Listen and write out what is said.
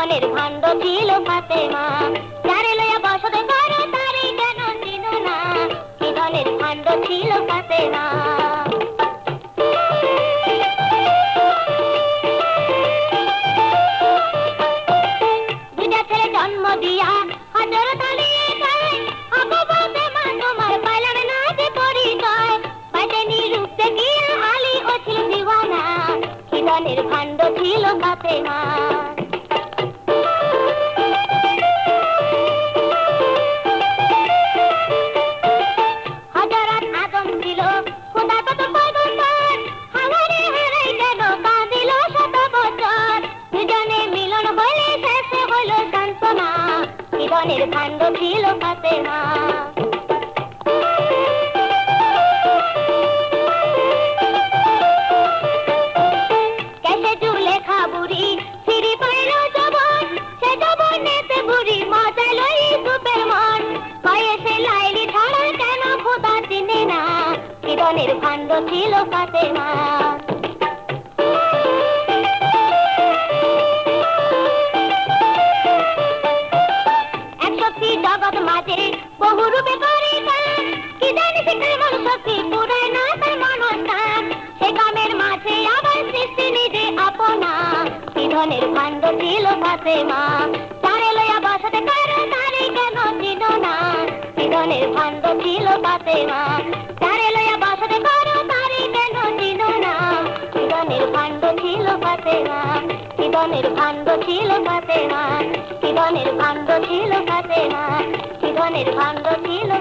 জীবনের ভাণ্ড ছিল ফাতেমা। যারে লইয়া বসত করো তারে কেন চিনো না জীবনের ভাণ্ড ছিল ফাতেমা। দুইটা ছেলে জন্ম দিয়া আবু ফাতেমা তোমার না ছিল দিওয়ানা। হযরত খোদা চিনে না জীবনের ভাণ্ড ছিল ফাতেমা মাঝে বহু রূপে করে গান কি জানি শিখায় মন শক্তি পুরায় না তার মনস্থান সে কামের মাঝে আবার সৃষ্টি নিজে আপনা বিধনের ভাণ্ড ছিল ফাতেমা তারে লইয়া বসতে কারও তারে কেন চিন না। বিধনের ভাণ্ড ছিল ফাতেমা তারে লইয়া বসতে কারও তারে কেন চিন না। বিধনের ভাণ্ড ছিল ফাতেমা জীবনের ভাণ্ড ছিল ফাতেমা জীবনের ভাণ্ড ছিল ফাতেমা জীবনের ভাণ্ড ছিল ফাতেমা